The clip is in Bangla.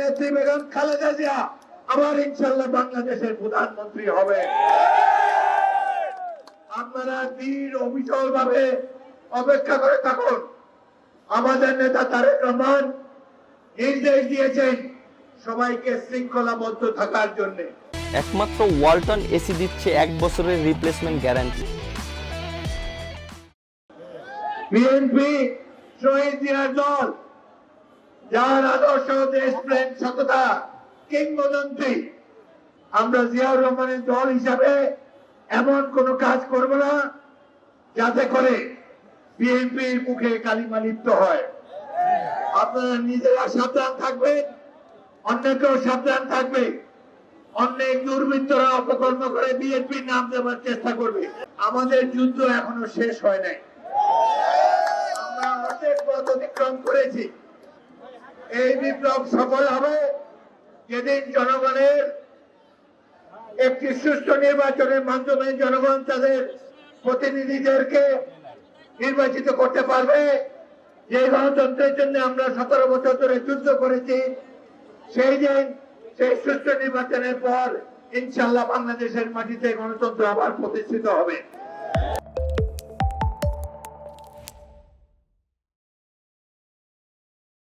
নেত্রী বেগম খালেদা জিয়া আবার ইনশাল্লাহ বাংলাদেশের প্রধানমন্ত্রী হবে। আপনারা দৃঢ় অবিচল ভাবে অপেক্ষা করে থাকুন। আমাদের নেতা তারেক রহমান নির্দেশ দিয়েছেন সবাইকে শৃঙ্খলাবদ্ধ থাকার জন্য। একমাত্র ওয়ালটন এসি দিচ্ছে এক বছরের রিপ্লেসমেন্ট গ্যারান্টি বিএনপি শহীদ জিয়ার দল যার আদর্শ দেশপ্রেম সততা, কিংবদন্তি। আমরা জিয়াউর রহমানের দল হিসাবে এমন কোন কাজ করব না যাতে করে বিএনপির মুখে কালিমা লিপ্ত হয়। আপনারা নিজেরা সাবধান থাকবেন, অন্যকেও সাবধান থাকবে অনেক দুর্বৃত্তরা অপকর্ম করে বিএনপির নাম দেওয়ার চেষ্টা করবে। আমাদের যুদ্ধ এখনও শেষ হয় নাই। আমরা অর্ধেক পথ অতিক্রম করেছি। এই বিপ্লব সফল হবে যেদিন জনগণের একটি সুষ্ঠু নির্বাচনের মাধ্যমে জনগণ তাদের প্রতিনিধিদেরকে নির্বাচিত করতে পারবে। যে গণতন্ত্রের জন্য আমরা সতেরো বছর ধরে যুদ্ধ করেছি, সেই দিন, সেই সুষ্ঠু নির্বাচনের পর ইনশাল্লাহ বাংলাদেশের মাটিতে গণতন্ত্র আবার প্রতিষ্ঠিত হবে।